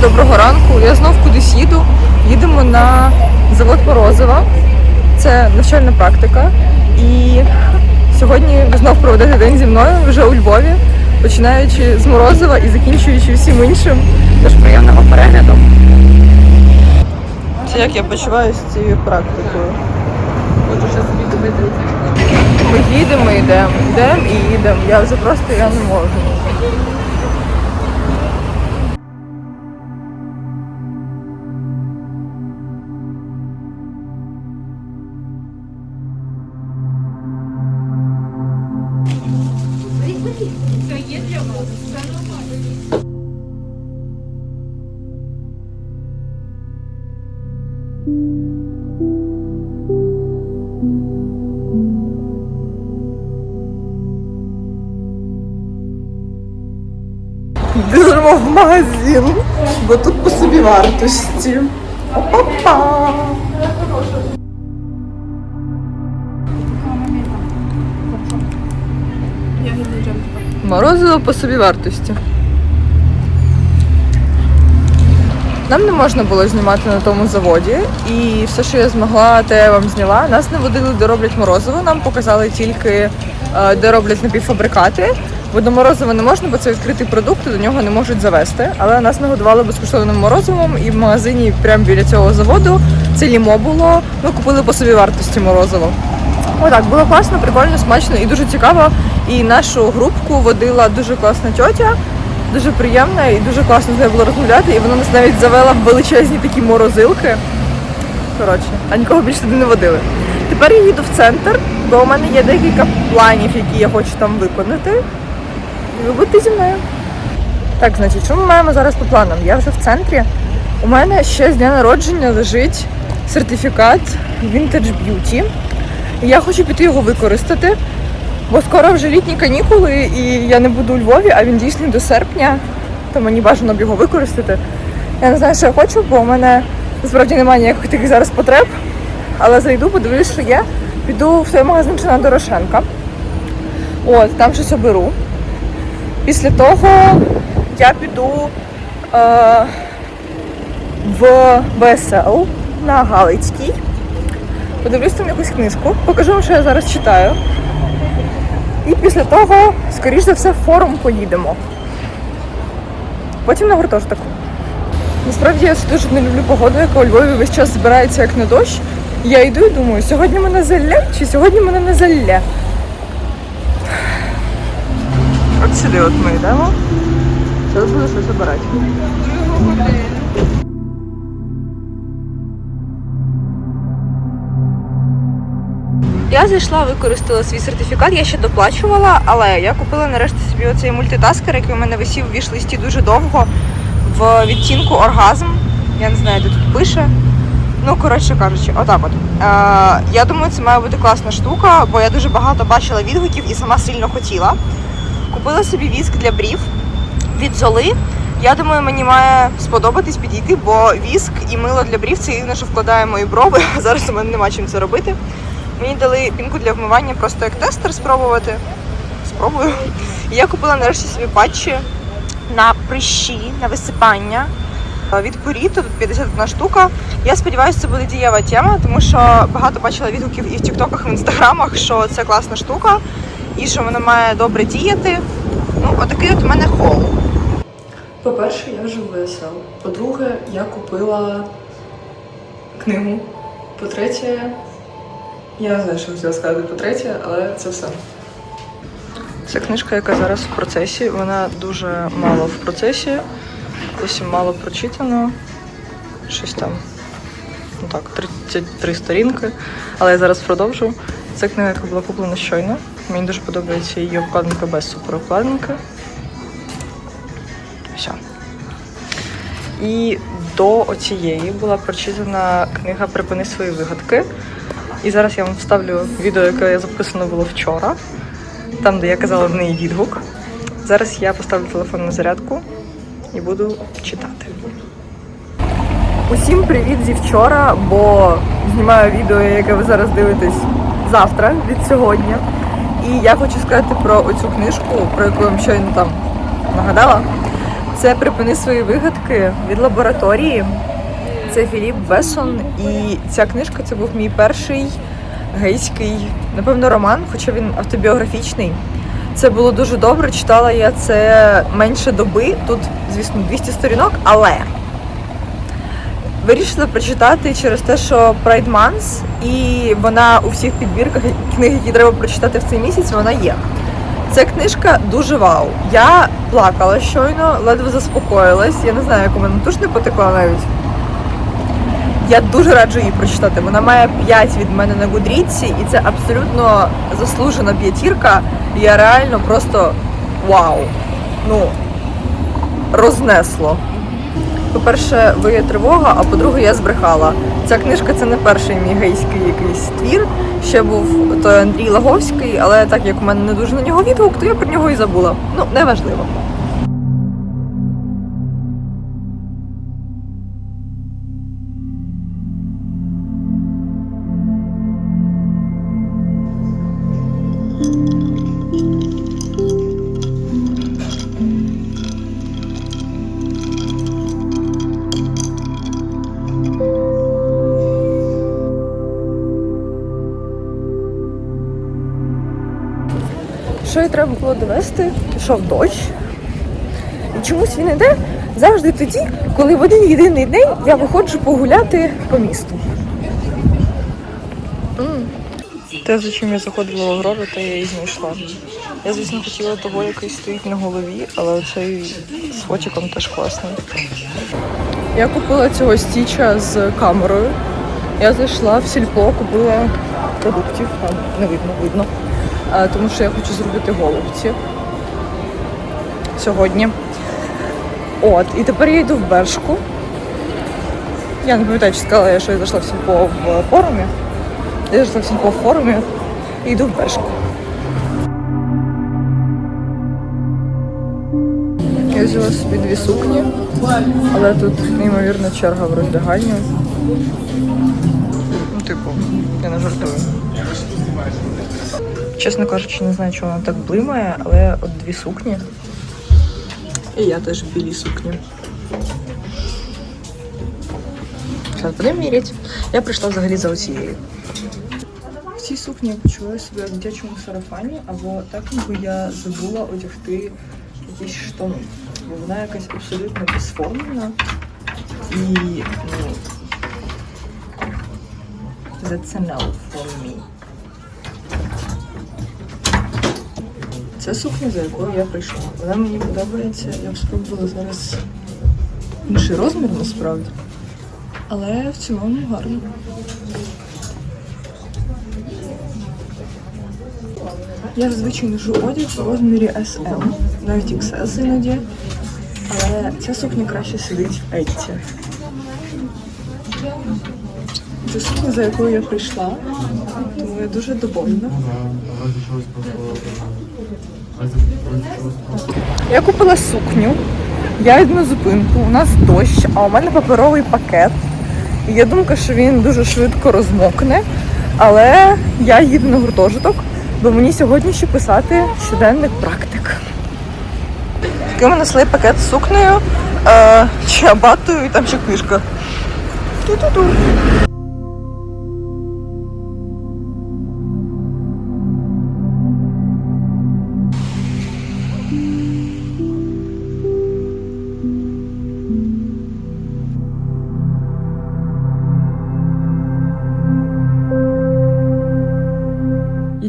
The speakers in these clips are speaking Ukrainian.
доброго ранку. Я знов кудись їду. Їдемо на завод Морозова. Це навчальна практика. І сьогодні ви знов проведете день зі мною вже у Львові, починаючи з Морозова і закінчуючи всім іншим. Тож приємного перегляду. Це як я почуваюся з цією практикою. Ми їдемо, йдемо, йдемо і їдемо. Я вже просто я не можу. Біжимо в магазин, бо тут по собі вартості. Опа! Морозиво по собі вартості. Нам не можна було знімати на тому заводі, і все, що я змогла, те я вам зняла. Нас не водили, де роблять морозиво. Нам показали тільки, е, де роблять напівфабрикати. Бо до морозива не можна, бо це відкритий продукт, і до нього не можуть завести. Але нас нагодували безкоштовним морозивом, і в магазині прямо біля цього заводу це лімо було. Ми купили по собі вартості морозиво. Отак, було класно, прикольно, смачно і дуже цікаво. І нашу групку водила дуже класна тьотя, дуже приємна і дуже класно з нею було розмовляти. І вона нас навіть завела в величезні такі морозилки. Коротше, а нікого більше туди не водили. Тепер я їду в центр, бо у мене є декілька планів, які я хочу там виконати. І ви будете зі мною. Так, значить, що ми маємо зараз по планам? Я вже в центрі. У мене ще з дня народження лежить сертифікат Vintage Beauty. Я хочу піти його використати, бо скоро вже літні канікули, і я не буду у Львові, а він дійсний до серпня, то мені бажано б його використати. Я не знаю, що я хочу, бо у мене насправді немає ніяких таких зараз потреб. Але зайду, подивлюсь, що є. Піду в той магазин чи на Дорошенка. От, там щось оберу. Після того я піду е, в БСЛ на Галицький. Подивлюсь там якусь книжку, покажу вам, що я зараз читаю. І після того, скоріш за все, в форум поїдемо. Потім на гуртожиток. Насправді я дуже не люблю погоду, яка у Львові весь час збирається як на дощ. Я йду і думаю, сьогодні мене залє чи сьогодні мене не залє. От сюди от ми йдемо. Зараз буду щось обирати. Я зайшла, використала свій сертифікат, я ще доплачувала, але я купила нарешті собі оцей мультитаскер, який у мене висів в віш-листі дуже довго в відтінку оргазм. Я не знаю, де тут пише. Ну, коротше кажучи, отак от. Е, я думаю, це має бути класна штука, бо я дуже багато бачила відгуків і сама сильно хотіла. Купила собі віск для брів від золи. Я думаю, мені має сподобатись підійти, бо віск і мило для брів це єдине, що вкладає мої брови. Зараз у мене нема чим це робити. Мені дали пінку для вмивання просто як тестер спробувати. Спробую. Я купила нарешті собі патчі на прищі, на висипання. Від Поріто, тут 51 штука. Я сподіваюся, це буде дієва тема, тому що багато бачила відгуків і в Тіктоках, і в інстаграмах, що це класна штука і що вона має добре діяти. Ну, отакий от у мене хол. По-перше, я вже в ВСЛ. По-друге, я купила книгу. По-третє, я не знаю, що хотіла сказати по-третє, але це все. Це книжка, яка зараз в процесі. Вона дуже мало в процесі. Ось мало прочитано. Щось там. Ну так, 33 сторінки. Але я зараз продовжу. Це книга, яка була куплена щойно. Мені дуже подобається її обкладинка без суперобкладинки. Все. І до оцієї була прочитана книга Припини свої вигадки. І зараз я вам вставлю відео, яке записано було вчора, там, де я казала в неї відгук. Зараз я поставлю телефон на зарядку і буду читати. Усім привіт зі вчора, бо знімаю відео, яке ви зараз дивитесь завтра від сьогодні. І я хочу сказати про оцю книжку, про яку я вам щойно там нагадала. Це припини свої вигадки від лабораторії. Це Філіп Бесон. І ця книжка це був мій перший гейський, напевно, роман, хоча він автобіографічний. Це було дуже добре. Читала я це менше доби. Тут, звісно, 200 сторінок, але вирішила прочитати через те, що Pride Month, і вона у всіх підбірках книг, які треба прочитати в цей місяць, вона є. Ця книжка дуже вау. Я плакала щойно, ледве заспокоїлась. Я не знаю, як у мене туш не потекла навіть. Я дуже раджу її прочитати. Вона має 5 від мене на Гудріці, і це абсолютно заслужена п'ятірка. Я реально просто вау. Ну, рознесло. По-перше, ви тривога, а по-друге, я збрехала. Ця книжка це не перший мій гейський якийсь твір. Ще був той Андрій Лаговський, але так як у мене не дуже на нього відгук, то я про нього і забула. Ну, неважливо. Що їй треба було довести? Пішов дощ. І чомусь він йде завжди тоді, коли в один єдиний день я виходжу погуляти по місту. Те, за чим я заходила в Аврору, те я і знайшла. Я, звісно, хотіла того, який стоїть на голові, але цей з фотиком теж класний. Я купила цього стіча з камерою. Я зайшла в сільпо, купила продуктів, там не видно, видно. А, тому що я хочу зробити голубці сьогодні. От, і тепер я йду в Бершку. Я не пам'ятаю, чи сказала я, що я зайшла в сільпо в форумі. Я зайшла в сільпо в форумі і йду в Бершку. Я взяла собі дві сукні, але тут неймовірна черга в роздягальню. Ну, типу, я не жартую. Чесно кажучи, не знаю, чого вона так блимає, але от дві сукні. І я теж в білій сукні. Зараз будемо міряти. Я прийшла взагалі за оцією. Цій сукні я почуваю себе в дитячому сарафані, або так ніби я забула одягти якісь штани. Бо вона якась абсолютно безформена. І ну, that's a for me. Це сукня, за якою я прийшла. Вона мені подобається. Я б спробувала зараз інший розмір насправді. Але в цілому гарно. Я зазвичай ношу одяг в розмірі SM, навіть XS іноді. Але ця сукня краще сидить в Етті. Це сукня, за якою я прийшла, тому я дуже довольна. Я купила сукню. Я йду на зупинку, у нас дощ, а у мене паперовий пакет. І є думка, що він дуже швидко розмокне. Але я їду на гуртожиток, бо мені сьогодні ще писати щоденник практик. Такий ми несли пакет з сукнею, е, чиабатою і там ще книжка. Ту-ту-ту.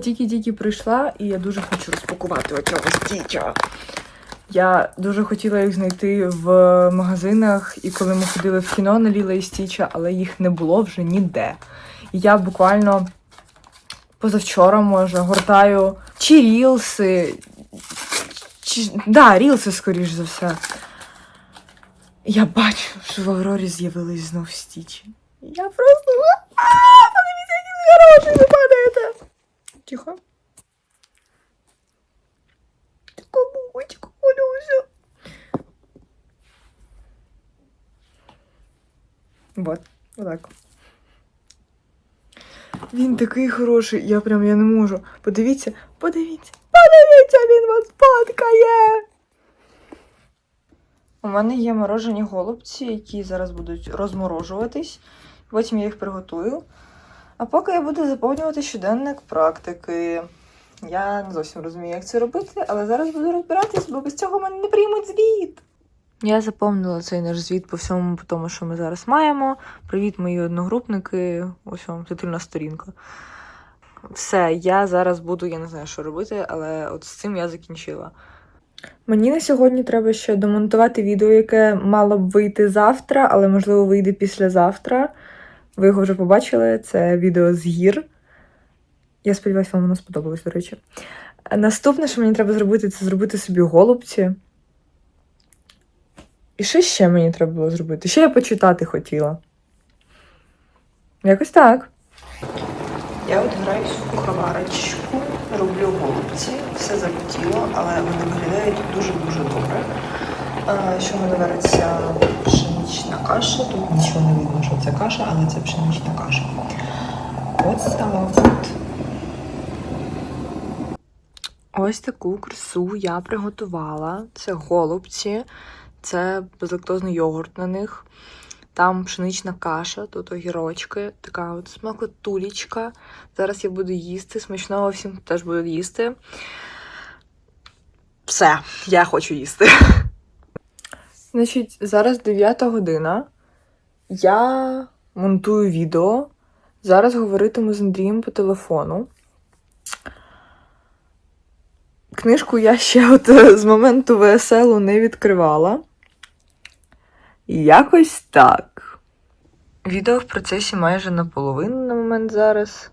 Тільки-тільки прийшла, і я дуже хочу розпакувати оцього стіча. Я дуже хотіла їх знайти в магазинах, і коли ми ходили в кіно на Ліла і Стіча, але їх не було вже ніде. І я буквально позавчора, може, гортаю чи рілси, чи... да, рілси, скоріш за все. Я бачу, що в Аврорі з'явились знов стічі. Я просто. А, Подивіться, які ви хороші, ви падаєте. Тихо. Кабучка, Олюся. Вот, отак. Він такий хороший, я прям я не можу. Подивіться, подивіться, подивіться, він вас фоткає. У мене є морожені голубці, які зараз будуть розморожуватись. Потім я їх приготую. А поки я буду заповнювати щоденник практики. Я не зовсім розумію, як це робити, але зараз буду розбиратись, бо без цього мене не приймуть звіт. Я заповнила цей наш звіт по всьому по тому, що ми зараз маємо. Привіт, мої одногрупники. Ось вам титульна сторінка. Все, я зараз буду, я не знаю, що робити, але от з цим я закінчила. Мені на сьогодні треба ще домонтувати відео, яке мало б вийти завтра, але можливо вийде післязавтра. Ви його вже побачили. Це відео з гір. Я сподіваюся, вам воно сподобалось, до речі. Наступне, що мені треба зробити, це зробити собі голубці. І що ще мені треба було зробити? Ще я почитати хотіла. Якось так. Я от граюсь в куховарочку, роблю голубці, все залетіло, але вони виглядають дуже-дуже добре. Що мене вариться пшенична каша. Тут нічого не видно, що це каша, але це пшенична каша. Ось так. Ось таку красу я приготувала. Це голубці, це безлактозний йогурт на них. Там пшенична каша, тут огірочки, така от смакотулічка. Зараз я буду їсти. Смачного всім теж буду їсти. Все, я хочу їсти. Значить, зараз 9 година. Я монтую відео. Зараз говоритиму з Андрієм по телефону. Книжку я ще от е, з моменту ВСЛу не відкривала. Якось так. Відео в процесі майже наполовину на момент зараз.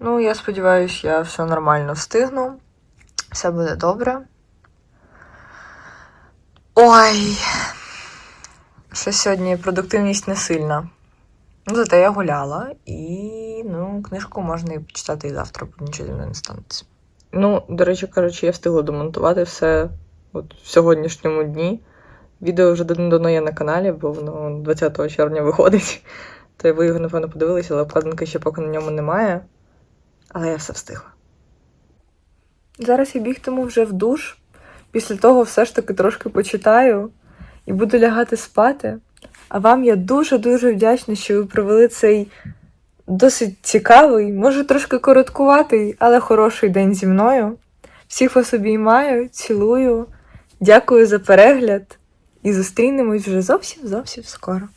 Ну, я сподіваюся, я все нормально встигну. Все буде добре. Ой. Що сьогодні продуктивність не сильна. Ну, зате я гуляла, і ну, книжку можна і почитати і завтра, бо нічого зі мною не станеться. Ну, до речі, кажучи, я встигла домонтувати все от в сьогоднішньому дні. Відео вже давно є на каналі, бо воно 20 червня виходить. То ви його, напевно, подивилися, але обкладинки ще поки на ньому немає. Але я все встигла. Зараз я бігтиму вже в душ. Після того все ж таки трошки почитаю і буду лягати спати. А вам я дуже-дуже вдячна, що ви провели цей досить цікавий, може трошки короткуватий, але хороший день зі мною. Всіх вас обіймаю, цілую. Дякую за перегляд і зустрінемось вже зовсім зовсім скоро.